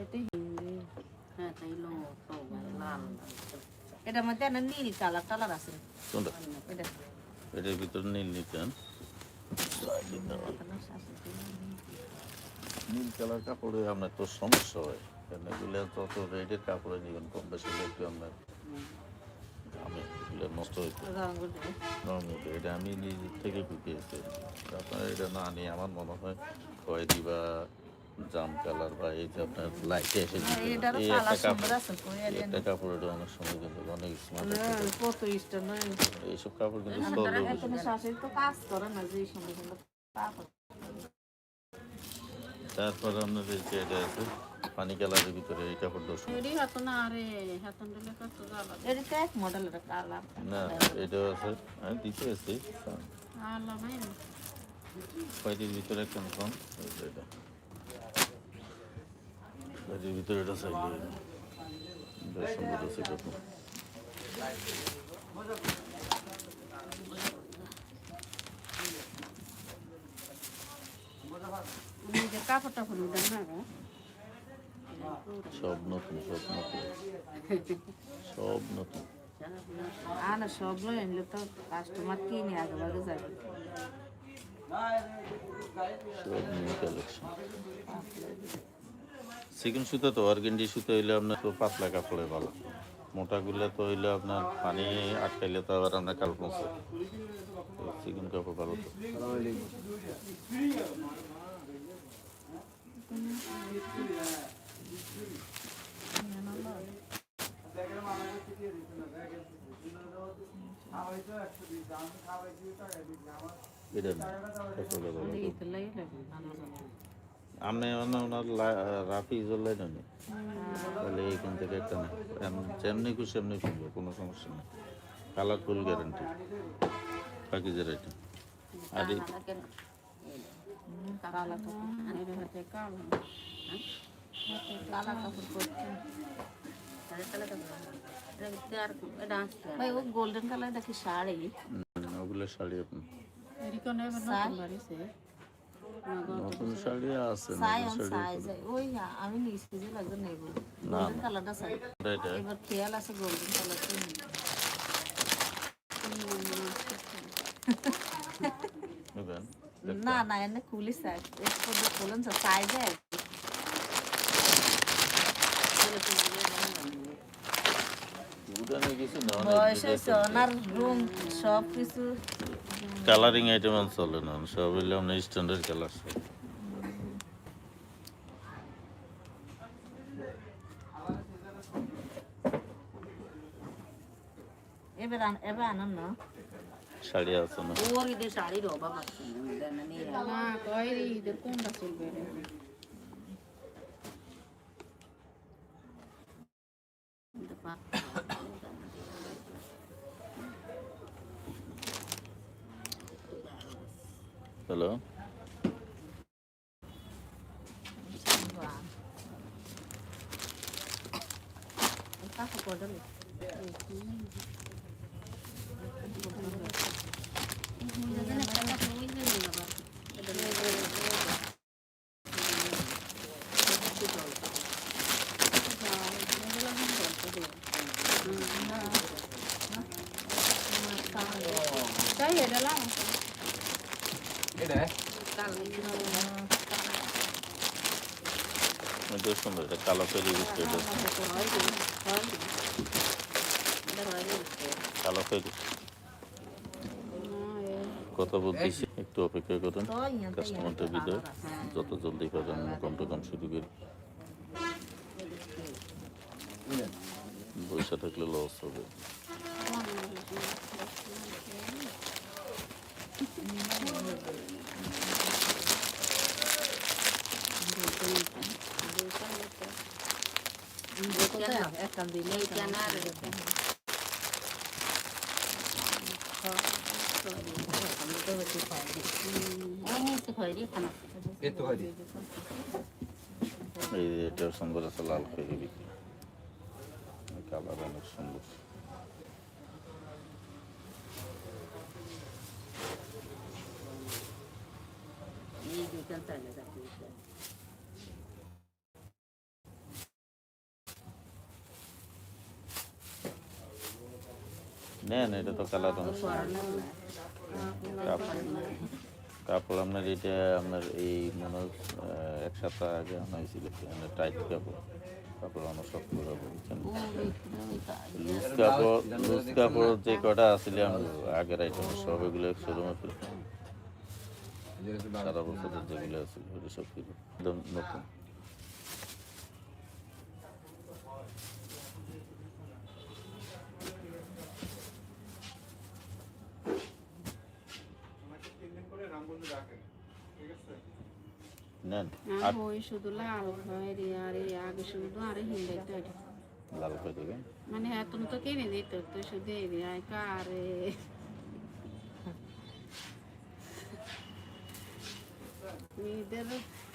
এটাই হিন্দি হ্যাঁ তাই লো লাল এটার মধ্যে একটা নীল কালার কালার আছে কোনটা এটা এটার ভিতরে নীল নিতেন নীল কালার কাপড়ে আপনার তো সমস্যা হয় কারণ এগুলো তত রেডের কাপড়ে নিবেন কম বেশি একটু আপনার আমি এগুলো নষ্ট এটা আমি নিজে থেকে ঢুকিয়েছি আপনার এটা না নিয়ে আমার মনে হয় কয়েদি বা জাম কালার বা এই যে আপনার লাইটে এসে। এটারও এই একটা কাপড় আছে কই একটা কাপড় এটা অনেক সময় কিন্তু অনেক স্মার্ট কত ইষ্ট নয়। এইসব কাপড় কিন্তু চলে তো কাজ করে না যে সুন্দর সুন্দর তারপর আপনার এই যে এটা আছে পানি কালারের ভিতরে এই কাপড় দোষ হাত না আরে হাত দিলে কত জ্বালা। এটা তো এক মডেলের কালার। না এটাও আছে দিতে আছি আল্লাহ ভাই। কয়টির ভিতরে কনফার্ম এটা। কয়টির ভিতরে এটা চাইলে বেশ সুন্দর আছে কাপড় নিজের কাপড় টাপড় দেন না সব নতুন সব নতুন সব নতুন আর না সব আনলে তো কাস্টমার কিনে আগে যাবে চিকেন সুতো তো অর্গেন্ডি সুতো হইলে আপনার তো পাতলা কাপড়ে ভালো। মোটাগুলো তো হইলে আপনার পানি আটকাইলে তো আবার আপনার কাল পৌঁছে। চিকেন কাপড় ভালো তো। এটা না কাপড়টা ভালো তো। ঈদ লাগে লাগে ভালো লাগে। আপনি ওনার ওনার লা- রাফি জ্বলাই নেন তাহলে এইখান থেকে একটা নেই যেমনি খুশি এমনি কিনবো কোনো সমস্যা নেই কালারফুল গ্যারান্টি বাকি যে এটা আর এই হুম, কালা কাপড় এর হাতে কালো কালা কাপড় পরতে আরে তাহলে তো এটা আর এটা আসছে ভাই ও গোল্ডেন কালার দেখি শাড়ি উম, ওগুলো শাড়ি আপনি এরি কোন এবার নতুন বাড়িছে নতুন শাড়ি আছে সাই নতুন অন শাড়ি সাইজ ওই আমি নিচে যে লাগবে নেব না, গোল্ডেন কালারটা চাই এটা এটা এবার খেয়াল আছে গোল্ডেন কালারটা নেবেন না না এনে খুলি সাইজ একটু খুলেন সাইজ উড়ানে কিছু না বয়স হয়েছে ওনার রুম সব কিছু কালারিং আইটেম চলে না সব হইলে আপনার স্ট্যান্ডার্ড কালার সব শাড়ি আছে না ওর ঈদের শাড়ির অভাব আছে না না কয় রে ঈদের কোনটা চলবে রে হ্যালো কাকা কডলে তাই এটা লাও এটা সুন্দর, এটা কালো ফেরি কালো ফেরি কথা বলতেছি একটু অপেক্ষা করুন কাস্টমারটা বিদায় যত জলদি পারেন কম টু কম শুরু করি। পয়সা থাকলে লস হবে। একটা দিলে এই যে এটা সুন্দর আছে লাল ফেরি বিক্রি কালার অনেক সুন্দর নেন, এটা তো কালার কাপড় আপনার এটা আপনার এই মনে এক সপ্তাহ আগে আনা হয়েছিল মানে টাইট কাপড়। কাপড় আমার শক্ত বুঝছেন? লুজ কাপড় লুজ কাপড় যে কটা আসলে আগের আইটেম সব এগুলো শোরুমে সারা বছরের যেগুলো আছে সব কিছু একদম নতুন নেন আর হই শুধু লাল হয় রে আরে আগে শুধু আরে হিন্দাইতে আরে লাল করে দেবেন মানে এতন তো কিনে দিত তো শুধু এই রে আয় কারে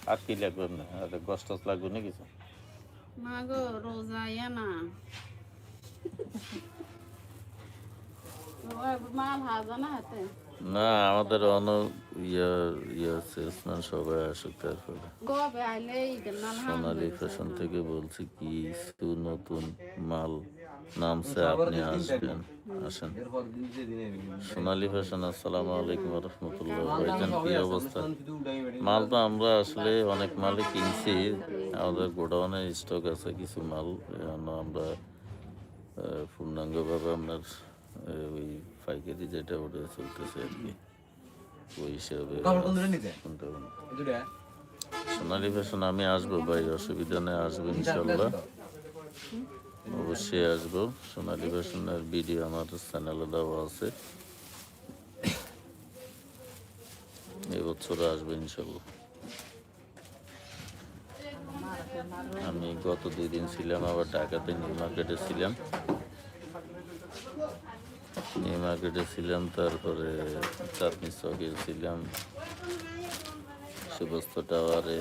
আর কি লাগবে না? আর গছ টছ লাগবে না কিছু? মা গো রোজা ইয়া না। মাল হাজা না হাতে? না আমাদের অন ইয়ে ইয়ে সেলসম্যান সবাই আসুক তারপরে। সোনালি ফ্যাশন থেকে বলছি কি কিছু নতুন মাল নামছে আপনি আসবেন আসেন। সোনালি ফ্যাশন আসসালামু আলাইকুম রহমতুল্লাহ। ভাইজান কি অবস্থা? মাল তো আমরা আসলে অনেক মালই কিনছি আমাদের গোডাউনে স্টক আছে কিছু মাল এখন আমরা পূর্ণাঙ্গভাবে আপনার ওই পাইকারি যেটা ওটা চলতেছে আর কি। ওই হিসাবে সোনালি ফ্যাশন আমি আসব ভাই অসুবিধা নেই আসব ইনশাল্লাহ। অবশ্যই আসব। সোনালি ফ্যাশনের ভিডিও আমার চ্যানেলে দেওয়া আছে। এবছর আসব ইনশাল্লাহ। আমি গত দুই দিন ছিলাম আবার ঢাকাতে নিউ মার্কেটে ছিলাম। নিউ মার্কেটে ছিলাম, তারপরে চাঁদনি চকে ছিলাম, সুবস্ত টাওয়ারে,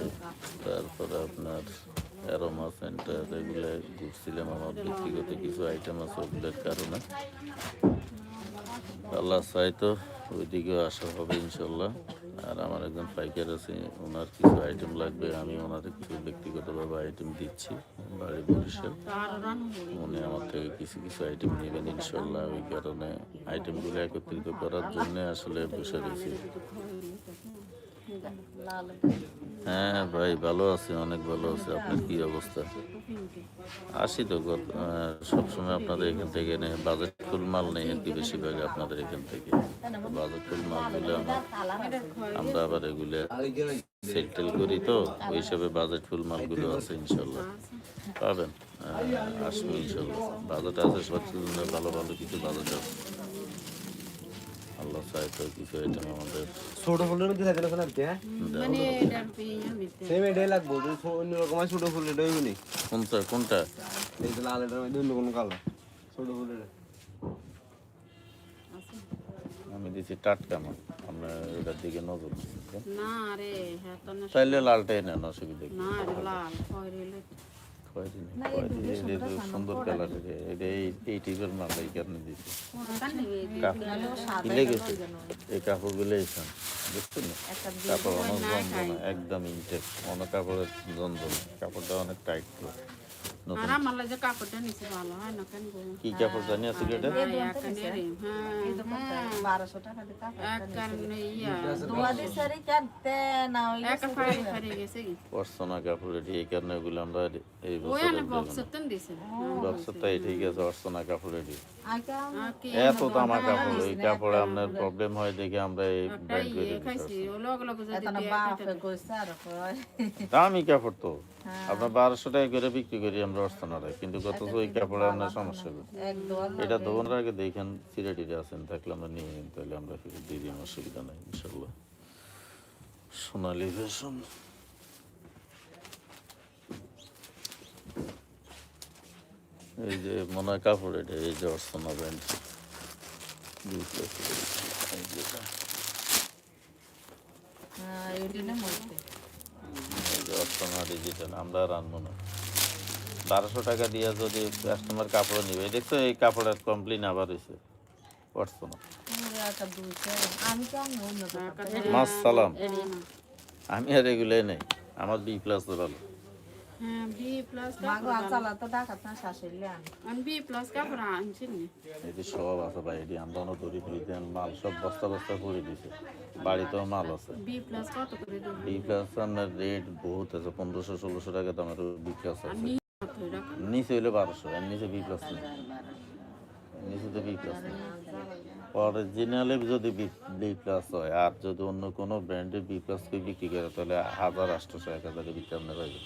তারপরে আপনার অ্যারোমা সেন্টার এগুলো ঘুরছিলাম, আমার ব্যক্তিগত কিছু আইটেম আছে ওগুলোর কারণে। আল্লাহ চাই তো, ওইদিকেও আসা হবে ইনশাল্লাহ। আর আমার একজন পাইকার আছে, ওনার কিছু আইটেম লাগবে, আমি ওনার কিছু ব্যক্তিগতভাবে আইটেম দিচ্ছি। বাড়ি বরিশাল উনি আমার থেকে কিছু কিছু আইটেম নেবেন ইনশাল্লাহ ওই কারণে আইটেমগুলো একত্রিত করার জন্য আসলে বসে রয়েছি। হ্যাঁ ভাই, ভালো আছে, অনেক ভালো আছে। আপনার কি অবস্থা? আসি তো গত সবসময় আপনাদের এখান থেকে নেই বাজেট ফুল মাল নেই আর কি বেশিরভাগ আপনাদের এখান থেকে। বাজেট ফুল মালগুলো আমার আবার এগুলো সেল টেল করি তো, ওই হিসাবে বাজেট ফুল মালগুলো আছে ইনশাল্লাহ। পাবেন আসব ইনশাল্লাহ। বাজেট আছে, সব ভালো ভালো কিছু বাজেট আছে। আল্লাহ চাই তো কিছু আমাদের। ছোট ফুলের মধ্যে থাকে না হ্যাঁ মানে আমি সেম এটাই লাগবো যদি ছো- অন্য রকম হয় ছোট ফুল এটা হইব কোনটা? কোনটা? এই যে লাল এটার মধ্যে অন্য কোনো কালার ছোট ফুলের আমি দিচ্ছি টাটকা মাল আমরা এটার দিকে নজর না রে হ্যাঁ তো না তাইলে লালটাই নেন অসুবিধা না রে লাল সুন্দর কালার এটা এই এই টাইপের মাল এই কারণে দিচ্ছি কিলে এই কাপড়গুলো এইখান বুঝছেন? না কাপড় অনেক একদম ইনটেক অনেক কাপড়ের কাপড়টা অনেক টাইট আর আমার লাগে কাপড়টা নিচে ভালো হয় না কেন কি কাপড় জানি আছে এটা হ্যাঁ ইয়া। অর্চনা কাপড় এটি এই কারণে এগুলো আমরা এই ঠিক আছে অর্চনা কাপড় এটি এত দামা কাপড় এই কাপড়ে আপনার প্রবলেম হয় দেখে আমরা এই ব্যান্ড করে ইয়ে দামি কাপড় তো। আপনার বারোশো টাকা করে বিক্রি করি আমরা অর্চনারে কিন্তু কত ওই কাপড়ে আপনার সমস্যা হবে এটা দোকানের আগে দেখেন চিরে টিরে আছেন থাকলে আমরা নিয়ে নিন তাহলে আমরা ফেরত দিয়ে দিন অসুবিধা নাই ইনশাল্লাহ সোনালি ফ্যাশন। এই যে মনে হয় কাপড় এটা এই যে অর্চনা ব্যান্ড অর্চনা ডিজিটাল আমরা আর আনব না। বারোশো টাকা দিয়ে যদি কাস্টমার কাপড় নিবে দেখছ, এই কাপড়ের কমপ্লেন আবার হয়েছে অন্য মাস সালাম আমি আর এগুলোই নেই, আমার বি প্লাস ভালো না নি সব আছে এটি মাল, সব বস্তা বস্তা দিছে। বাড়িতেও মাল আছে। বি বহুত আছে, পনেরোশো, ষোলোশো টাকা দামের বি প্লাস আছে। নিচে হইলে বারোশো এর নিচে বি প্লাস নেই নিচে তো বি প্লাস নেই অরিজিনালে যদি বি প্লাস হয় আর যদি অন্য কোনো ব্র্যান্ডে বি প্লাস কে বিক্রি করে তাহলে হাজার আটশোশো এক হাজারে বিক্রি আপনার পাইবে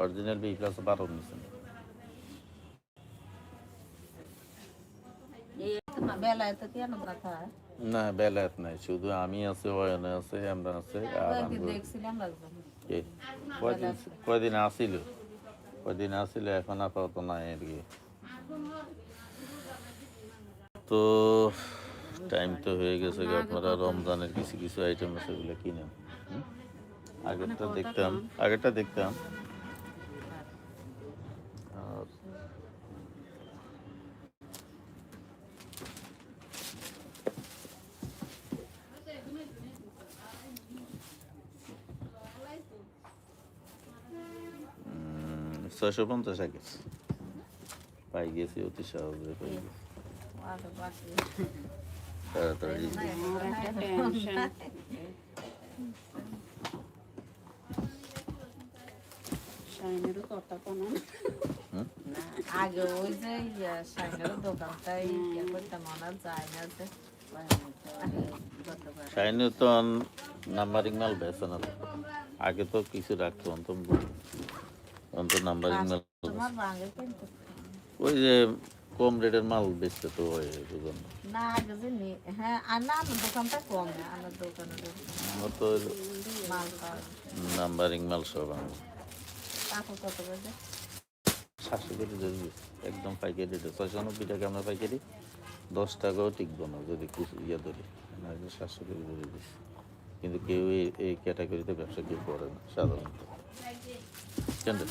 অরিজিনাল বি প্লাস বারোর নিচে নেই। না বেলায়েত নাই শুধু আমি আছে অয়নে আছে আমরা আছে আর? কয়দিন কয়দিন আসিল কয়দিন আসিল এখন আপাতত নাই আর কি তো টাইম তো হয়ে গেছে কি আপনারা রমজানের কিছু কিছু আইটেম আছে ওগুলো কিনেন হুম? আগেরটা দেখতাম আগেরটা দেখতাম আর ছয়শো পঞ্চাশ আগে। পাই গেছি অতি সহজে পাই গেছি। তাড়াতাড়ি। একটা টেনশন শাইনেরও কথা কোনো। হুম? আগে ওই যে সাইনের দোকানটাই মনে যায় না যে। শাইনে তো নাম্বারিং মাল বেছে না। আগে তো কিছু রাখতো অন্তম অন্ত নাম্বারিং মাল তোমার ভাঙে কিন্তু ওই যে কম রেটের মাল বেচতে তো ওই বুঝুন না আগে যে হ্যাঁ আর না আমার দোকানটা কম না আমার দোকানে তো মাল নাম্বারিং মাল সব আমার। কাকু কত সাতশো কেজি একদম পাইকারি রেটে ছয়শো নব্বই টাকা আমরা পাইকারি দশ টাকাও টিকবো না যদি কিছু ইয়ে ধরি। সাতশো কেজি ধরে দিস কিন্তু কেউ এই এই ক্যাটাগরিতে ব্যবসা কেউ করে না সাধারণত। কেন রে?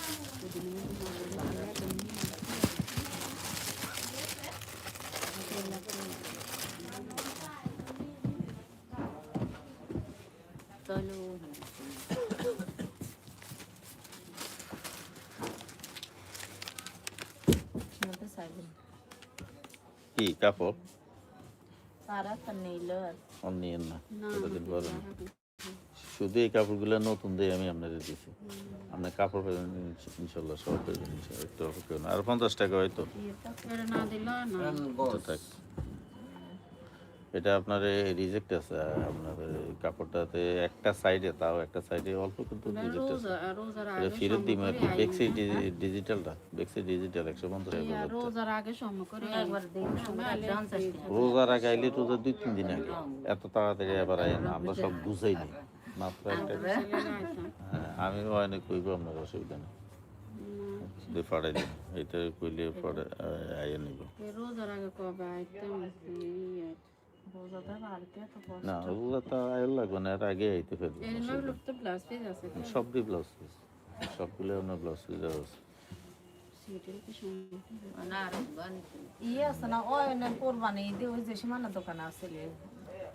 চলো মধ্যে চাইবেন কি কাপড় তারা তো নিল আর আর নিয়েন না না এতদিন পরে না। শুধু এই কাপড়গুলো নতুন দিয়ে আমি আপনাদের দিছি। আপনার কাপড় পেলেন ইনশাল্লাহ সব পেলেন একটু অপেক্ষা করুন। আর পঞ্চাশ টাকা হয়তো এটা না দিলে থাক। এটা আপনার রিজেক্ট আছে আপনার কাপড়টাতে একটা সাইডে তাও একটা সাইডে অল্প কিন্তু রিজেক্ট আছে। এটা আগে ফেরত দিই কি বেক্সি ডিজিটালটা বেক্সি ডিজিটাল একশো পঞ্চাশ টাকা। রোজার আগে আলে রোজার আগে আইলে রোজার দুই তিন দিন আগে। এত তাড়াতাড়ি এবার আই না আমরা সব বুঝাই নি। মাত্র হ্যাঁ আমি অনেক কইব আপনার অসুবিধা নেই। দিয়ে ফাড়াই দিন এটা কইলে পরে আইয়া নিব। রোজার আগে কবে আইতেম ইয়ে। না রোজা তো লাগবে না এর আগে আইতে ফেলবে এর নয় ব্লাউজ পিস আছে সবগুলো আপনার ব্লাউজ পিস আছে। ইয়ে আছে না ওই কোরবানি ঈদে ওই যে সীমানা দোকানে আসছিল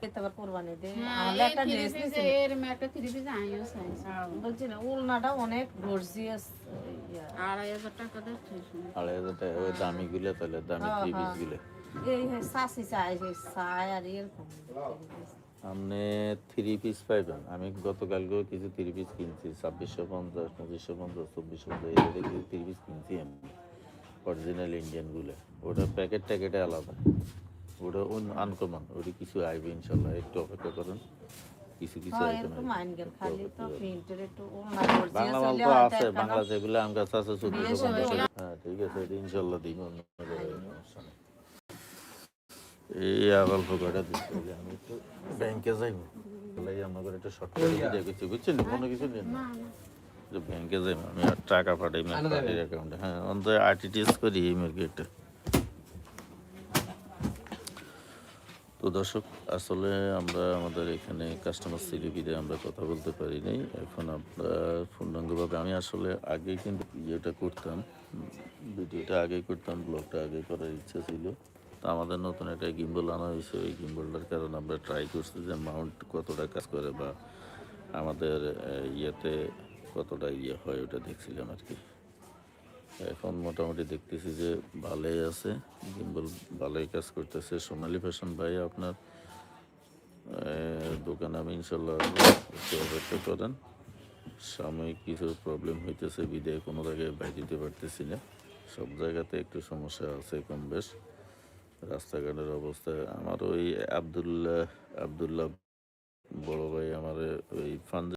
এতে কোরবানি ঈদে আমার একটা ড্রেস নিয়েছিল এর একটা থ্রি পিস আইও সাইজ বলছি না উলনাটা অনেক গর্জিয়াস আড়াই হাজার টাকা দিচ্ছে আড়াই হাজার টাকা ওই দামিগুলো তাহলে দামি থ্রি পিসগুলো এই সাসি চাই সেই আর এরকম। আপনি থ্রি পিস পাইবেন। আমি গতকালকেও কিছু থ্রি পিস কিনছি ছাব্বিশশো পঞ্চাশ পঁচিশশো পঞ্চাশ চব্বিশশো পঞ্চাশ কিছু থ্রি পিস কিনছি আমি অরিজিনাল ইন্ডিয়ানগুলো ওটা প্যাকেট ট্যাকেটে আলাদা। ওটা আনকমন ওটা কিছু আইবে ইনশাল্লাহ একটু অপেক্ষা করুন। কিছু কিছু হ্যাঁ আইটেম একটু বাংলা মাল তো আছে বাংলা যেগুলো আমার কাছে আছে চোদ্দশো হ্যাঁ ঠিক আছে এটা ইনশাল্লাহ দিব এই আর অল্প কয়টা দিতে আমি একটু ব্যাংকে যাইব। তাহলে আমাকে একটা শর্ট করে কিছু বুঝছেন? কোনো কিছু নেই। না যে ব্যাংকে যাইব আমি আর টাকা পাঠাই অ্যাকাউন্টে হ্যাঁ অন্তত আরটিটিএস করি এই মার্কেটে তো দর্শক, আসলে আমরা আমাদের এখানে কাস্টমার সিলিপিতে আমরা কথা বলতে পারি নাই। এখন আমরা পূর্ণাঙ্গভাবে, আমি আসলে আগে কিন্তু ইয়েটা করতাম, ভিডিওটা আগে করতাম, ব্লগটা আগে করার ইচ্ছা ছিল। তো আমাদের নতুন একটা গিম্বল আনা হয়েছে, ওই গিম্বলটার কারণে আমরা ট্রাই করছি যে মাউন্ট কতটা কাজ করে বা আমাদের ইয়েতে কতটা ইয়ে হয়, ওটা দেখছিলাম আর কি। এখন মোটামুটি দেখতেছি যে ভালোই আছে গিম্বল ভালোই কাজ করতেছে। সোনালি ফ্যাশন ভাই, আপনার দোকানে আমি ইনশাল্লাহ করেন। সাময়িক কিছু প্রবলেম হইতেছে, বিদায় কোনো জায়গায় বাই দিতে পারতেছি না। সব জায়গাতে একটু সমস্যা আছে কম বেশ। রাস্তাঘাটের অবস্থা, আমার ওই আবদুল্লাহ আবদুল্লাহ বড় ভাই আমার ওই ফান